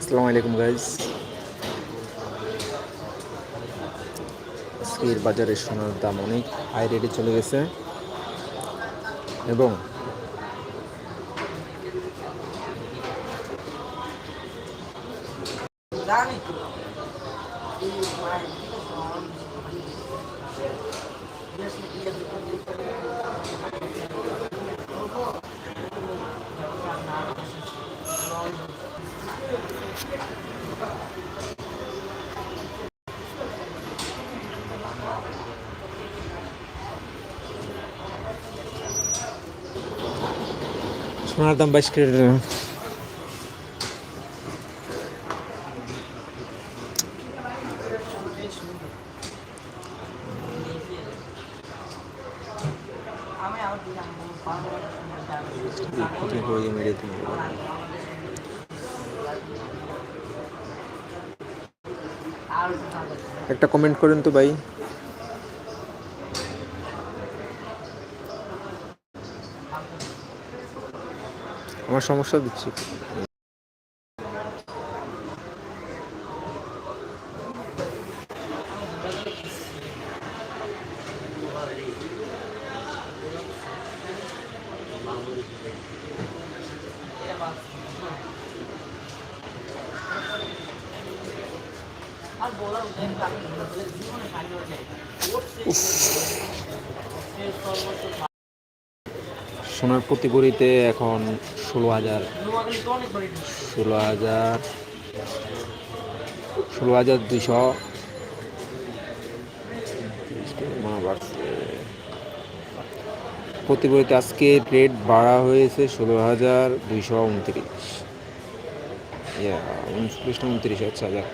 আসসালামু আলাইকুম গাইজ আজকের বাজারে সোনার দাম অনেক হাই রেটে চলে গেছে। এবং সোনার দাম বাইশ দিলাম একটা কমেন্ট করেন তো ভাই। আমার সমস্যা দিচ্ছি। সোনার প্রতি ভরিতে এখন ষোলো হাজার ষোলো হাজার ষোলো হাজার বাড়ছে প্রতি ভরিতে আজকে রেট বাড়া হয়েছে ষোলো হাজার দুইশো উনত্রিশ। উনত্রিশ উনত্রিশ আচ্ছা হাজার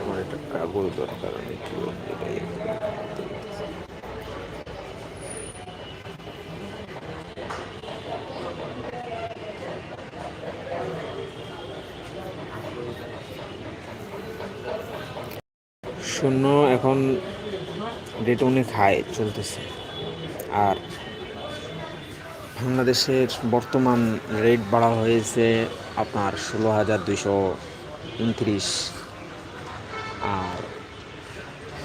আমার একটা কাগজ দরকার আমি একটু এটাই শূন্য এখন রেট অনেক হাই চলতেছে। আর বাংলাদেশের বর্তমান রেট বাড়া হয়েছে আপনার ষোলো হাজার দুইশো উনত্রিশ। আর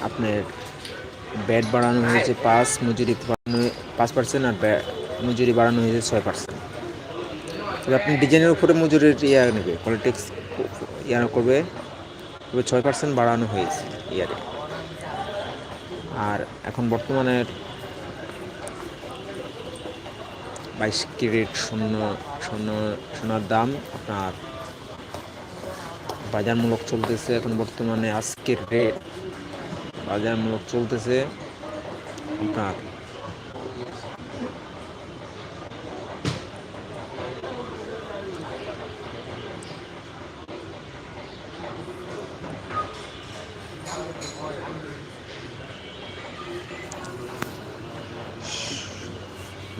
আপনার ব্যাট বাড়ানো হয়েছে পাঁচ মজুরি বাড়ানো পাঁচ পার্সেন্ট আর ব্যা- মজুরি বাড়ানো হয়েছে ছয় পার্সেন্ট তবে আপনি ডিজাইনের উপরে মজুরির ইয়া নেবে পলিটিক্স ইয়া করবে, তবে ছয় পার্সেন্ট বাড়ানো হয়েছে ইয়ারে। আর এখন বর্তমানে বাইশ ক্যারেট শূন্য শূন্য সোনার দাম আপনার বাজারমূলক চলতেছে এখন বর্তমানে আজকের রেট বাজারমূলক চলতেছে আপনার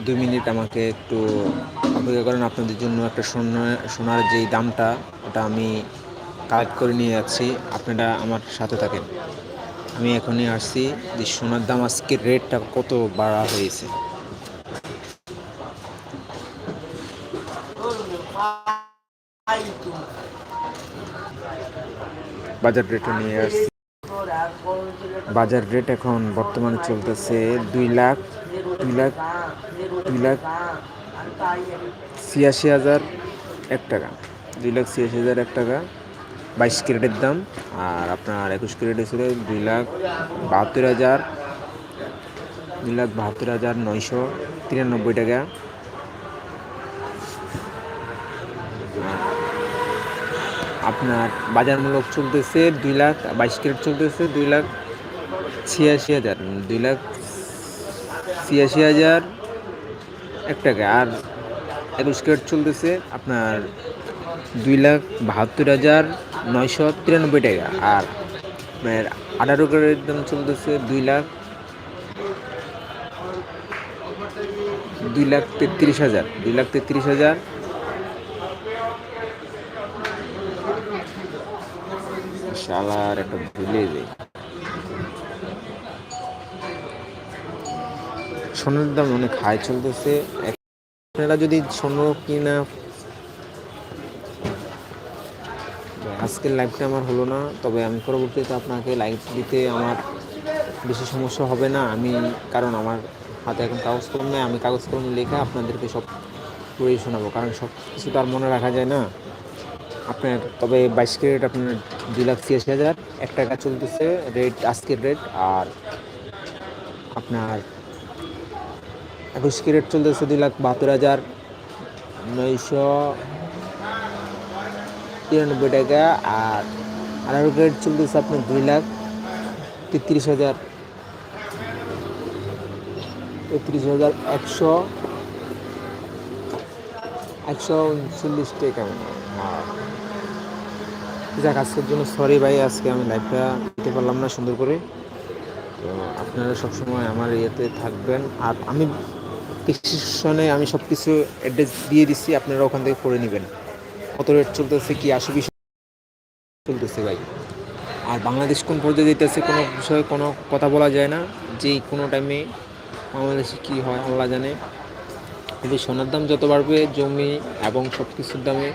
দুই মিনিট আমাকে একটু অপেক্ষা করেন আপনাদের জন্য একটা সোনা, সোনার যেই দামটা, ওটা আমি কালেক্ট করে নিয়ে যাচ্ছি। আপনারা আমার সাথে থাকেন। আমি এখনই আসছি যে সোনার দাম আজকের রেটটা কত বাড়া হয়েছে। বাজার রেটও নিয়ে আসছি। বাজার রেট এখন বর্তমানে চলতেছে দুই লাখ দুই লাখ দুই লাখ ছিয়াশি হাজার এক টাকা। দুই লাখ ছিয়াশি হাজার এক টাকা। বাইশ ক্যারেটের দাম। আর আপনার একুশ ক্যারেটে ছিল দুই লাখ বাহাত্তর হাজার। দুই লাখ বাহাত্তর হাজার নয়শো তিরানব্বই টাকা। আপনার বাজার মূলক চলতেছে দুই লাখ, বাইশ ক্যারেট চলতেছে দুই লাখ ছিয়াশি হাজার। দুই লাখ ছিয়াশি হাজার এক টাকা আর একুশ ক্যারেট চলতেছে আপনার দুই লাখ বাহাত্তর হাজার নয়শো তিরানব্বই টাকা। আর আপনার আঠারো ক্যারেটের দাম চলতেছে দুই লাখ দুই লাখ তেত্রিশ হাজার, দুই লাখ তেত্রিশ হাজার। শালার একটা ভুলে যায় সোনার দাম অনেক হাই চলতেছে। আপনারা যদি স্বর্ণ কিনা, আজকের লাইভটা আমার হলো না, তবে আমি পরবর্তীতে আপনাকে লাইভ দিতে আমার বেশি সমস্যা হবে না। আমি, কারণ আমার হাতে এখন কাগজ কলম নেই, আমি কাগজ কলম লেখা আপনাদেরকে সব পড়েই শোনাবো, কারণ সব কিছু তো আর মনে রাখা যায় না। আপনার, তবে বাইশ ক্যারেট আপনার দুই লাখ ছিয়াশি হাজার, এক টাকা চলতেছে রেট, আজকের রেট, আর আপনার একুশ ক্যারেট চলতেছে? দুই লাখ বাহাত্তর হাজার নয়শো তিরানব্বই টাকা। আর আঠারো ক্যারেট চলতেছে আপনার দুই লাখ তেত্রিশ হাজার? তেত্রিশ হাজার একশো একশো উনচল্লিশ টাকা। হয়। যাক, আজকের জন্য সরি ভাই, আজকে আমি লাইভটা দিতে পারলাম না সুন্দর করে। তো আপনারা সবসময় আমার ইয়েতে থাকবেন। আর আমি ডিসক্রিপশনে আমি সব কিছু অ্যাড্রেস দিয়ে দিচ্ছি আপনারা ওখান থেকে পড়ে নেবেন। কত রেট চলতেছে, কি বিষয় চলতেছে ভাই। আর বাংলাদেশ কোন পর্যায়ে যেতেছে, কোনো বিষয়ে কোনো কথা বলা যায় না। যে কোনো টাইমে বাংলাদেশে কী হয়, আল্লাহ জানে। কিন্তু সোনার দাম যত বাড়বে, জমি এবং সব কিছুর দামে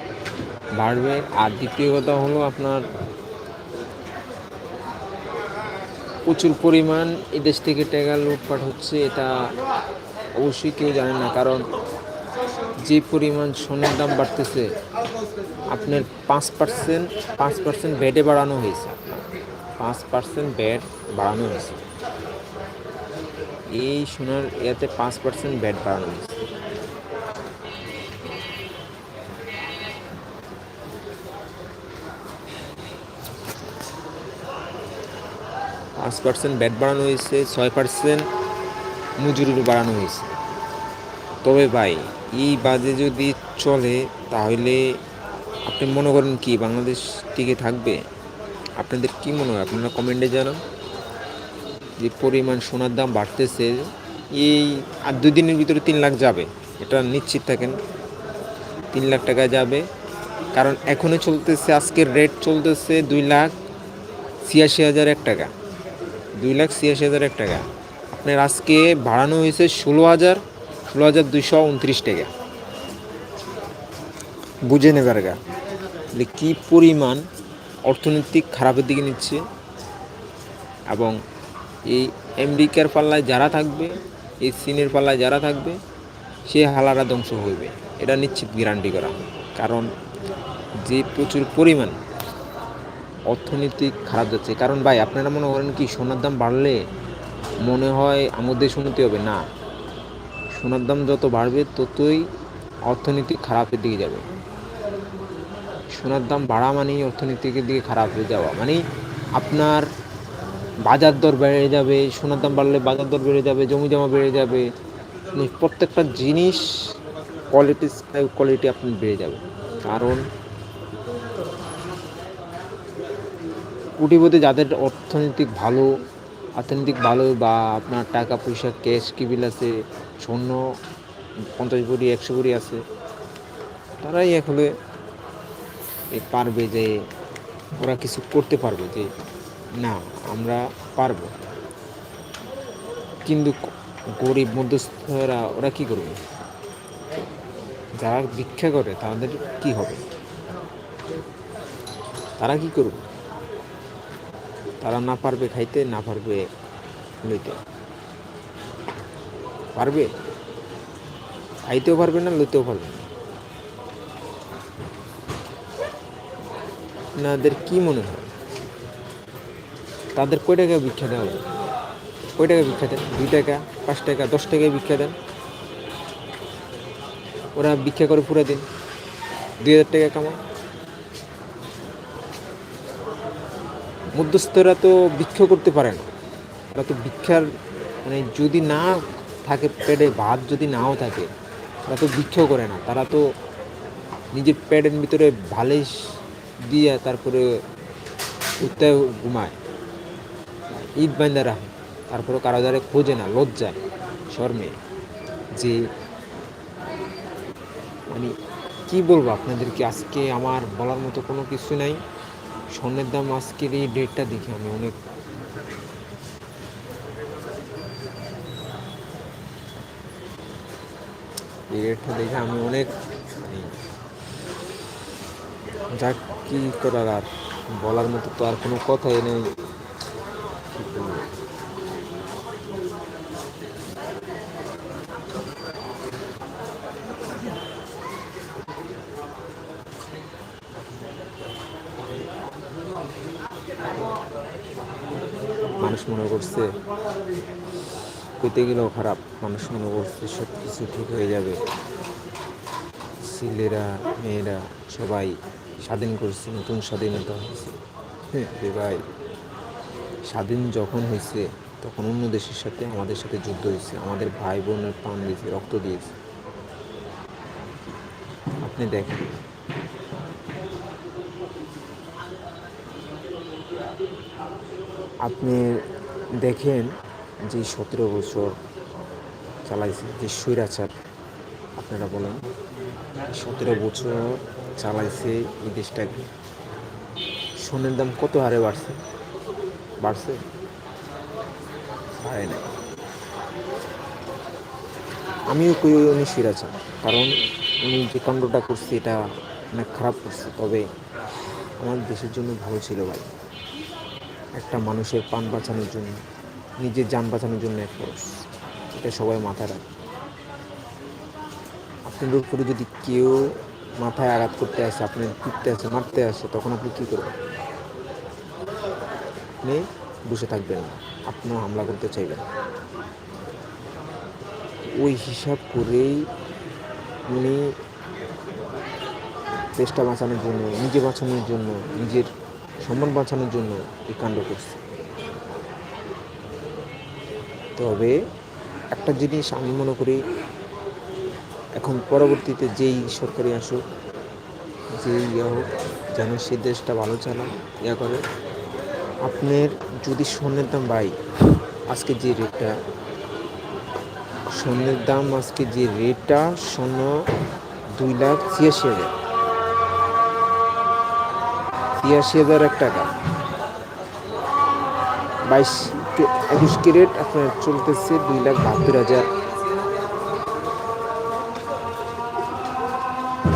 বাড়বে। আর দ্বিতীয় কথা হলো আপনার প্রচুর পরিমাণ এদেশ থেকে টাকা লুটপাট হচ্ছে, এটা অবশ্যই কেউ জানে না, কারণ যে পরিমাণ সোনার দাম বাড়তেছে, আপনার পাঁচ পার্সেন্ট পাঁচ পার্সেন্ট ব্যাটে বাড়ানো হয়েছে। পাঁচ পার্সেন্ট ব্যাট বাড়ানো হয়েছে। এই সোনার ইয়াতে পাঁচ পার্সেন্ট ব্যাট বাড়ানো হয়েছে। পাঁচ পার্সেন্ট ব্যাট বাড়ানো হয়েছে, ছয় পার্সেন্ট মজুরি বাড়ানো হয়েছে। তবে ভাই, এই বাজে যদি চলে, তাহলে আপনি মনে করেন কি, বাংলাদেশ টিকে থাকবে? আপনাদের কি মনে হয়? আপনারা কমেন্টে জানান। যে পরিমাণ সোনার দাম বাড়তেছে, এই আর দুই দিনের ভিতরে তিন লাখ যাবে। এটা নিশ্চিত থাকেন। তিন লাখ টাকা যাবে। কারণ এখনও চলতেছে, আজকের রেট চলতেছে দুই লাখ ছিয়াশি হাজার এক টাকা। দুই লাখ ছিয়াশি হাজার এক টাকা। আপনার আজকে বাড়ানো হয়েছে ষোলো হাজার ষোলো হাজার দুইশো উনত্রিশ টাকা। বুঝে নেবার গা। কী পরিমাণ অর্থনৈতিক খারাপের দিকে নিচ্ছে? এবং এই আমেরিকার পাল্লায় যারা থাকবে, এই চীনের পাল্লায় যারা থাকবে, সে হালারা ধ্বংস হইবে। এটা নিশ্চিত গ্যারান্টি করা। কারণ যে প্রচুর পরিমাণ অর্থনৈতিক খারাপ যাচ্ছে। কারণ ভাই, আপনারা মনে করেন কি, সোনার দাম বাড়লে মনে হয় আমাদের শুনতে হবে। না। সোনার দাম যত বাড়বে, ততই অর্থনীতি খারাপের দিকে যাবে। সোনার দাম বাড়া মানেই অর্থনীতির দিকে খারাপ হয়ে যাওয়া। মানে আপনার বাজার দর বেড়ে যাবে, সোনার দাম বাড়লে বাজার দর বেড়ে যাবে, জমি জমা বেড়ে যাবে। মানে প্রত্যেকটা জিনিস কোয়ালিটি কোয়ালিটি আপনার বেড়ে যাবে। কারণ কুটিপতি যাদের অর্থনৈতিক ভালো অর্থনৈতিক ভালো বা আপনার টাকা পয়সা ক্যাশ কিবিল আছে, স্বর্ণ পঞ্চাশ ভরি, একশো ভরি আছে, তারাই এই পারবে যে ওরা কিছু করতে পারবে যে না, আমরা পারব। কিন্তু গরিব মধ্যস্থরা ওরা কি করবে? যারা ভিক্ষা করে তাদের কি হবে? তারা কি করবে? তারা না পারবে খাইতে, না পারবে লইতে। পারবে? খাইতেও পারবে না, লইতেও পারবে না। আপনাদের কি মনে হয়? তাদের কয় টাকা ভিক্ষা দেওয়া হবে কয় টাকা ভিক্ষা দেন? দুই টাকা, পাঁচ টাকা, দশ টাকায় ভিক্ষা দেন? ওরা ভিক্ষা করে পুরো দিন। দুই হাজার টাকা কামায়। মধ্যস্থরা তো ভিক্ষা করতে পারে না। ওরা তো ভিক্ষার মানে যদি না থাকে, পেটে ভাত যদি নাও থাকে তারা তো ভিক্ষাও করে না। তারা তো নিজের প্যাডের ভিতরে ভালিশ দিয়ে তারপরে উঠতে ঘুমায়। ঈদ বান্ধা রাখে। তারপরে কারও দ্বারা খোঁজে না, লজ্জায়, শর্মে। যে মানে কি বলব আপনাদেরকে? আজকে আমার বলার মতো কোনো কিছু নাই। স্বর্ণের দাম আজকের এই ডেটটা দেখি আমি অনেক এই দেখে আমি অনেক যাক, কি করার আর? বলার মতো তো আর কোনো কথাই নেই কি বলব? মানুষ মনে করছে, কইতে গেলেও খারাপ। মানুষ মনে করছে সব কিছু ঠিক হয়ে যাবে। ছেলেরা, মেয়েরা সবাই স্বাধীন করছে, নতুন স্বাধীনতা হয়েছে। হ্যাঁ ভাই, স্বাধীন যখন হয়েছে, তখন অন্য দেশের সাথে আমাদের সাথে যুদ্ধ হয়েছে। আমাদের ভাই বোনের প্রাণ দিয়েছে, রক্ত দিয়েছে। আপনি দেখেন। আপনি দেখেন যে সতেরো বছর চালাইছে, যে স্বৈরাচার, আপনারা বলেন। সতেরো বছর চালাইছে এই দেশটাকে। সোনের দাম কত হারে বাড়ছে? বাড়ছে? বাড়ে না আমিও কই উনি স্বৈরাচার, কারণ উনি যে কাণ্ডটা করছে এটা অনেক খারাপ করছে। তবে আমার দেশের জন্য ভালো ছিল ভাই। একটা মানুষের প্রাণ বাঁচানোর জন্য, নিজের যান বাঁচানোর জন্য এক খরচ এটা সবাই মাথায় রাখে। আপনার উপরে যদি কেউ মাথায় আঘাত করতে আসে আপনি পিটতে আসে, মারতে আসে, তখন আপনি কী করবেন? আপনি বসে থাকবেন না। আপনিও হামলা করতে চাইবেন ওই হিসাব করেই উনি দেশটা বাঁচানোর জন্য, নিজে বাঁচানোর জন্য, নিজের সম্মান বাঁচানোর জন্য এই কাণ্ড করছে। তবে একটা জিনিস আমি মনে করি, এখন পরবর্তীতে যেই সরকারি আসুক, যেই ইয়া হোক, যেন সে দেশটা ভালো চালায় ইয়া করে। আপনার যদি স্বর্ণের দাম বাই আজকে যে রেটটা, স্বর্ণের দাম আজকে যে রেটটা, স্বর্ণ দুই লাখ ছিয়াশি হাজার। ছিয়াশি হাজার এক টাকা। বাইশ একুশ ক্যারেট আপনার চলতেছে দুই লাখ বাহাত্তর হাজার।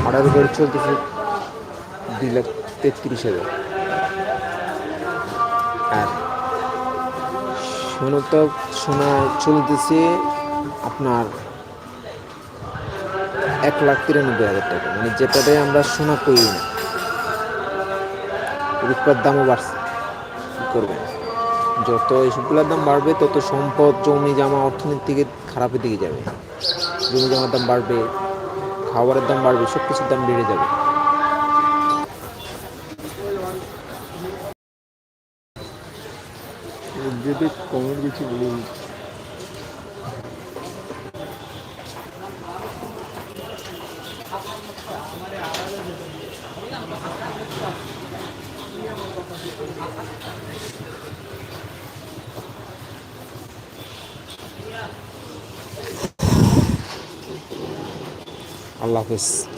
আঠারো ক্যারেট চলতেছে দুই লাখ তেত্রিশ হাজার। আর সোনা তো, সোনা চলতেছে আপনার এক লাখ তিরানব্বই হাজার টাকা। মানে যেটাতে আমরা সোনা করি না। রূপার দামও বাড়ছে। কী করবেন যত এইসবগুলোর দাম বাড়বে, তত সম্পদ, জমি, জামা অর্থনীতি থেকে খারাপের দিকে যাবে। জমি, জামার দাম বাড়বে, খাবারের দাম বাড়বে সব কিছুর দাম বেড়ে যাবে। যদি কমেন্ট কিছু বলুন। আল্লাহ হাফেজ।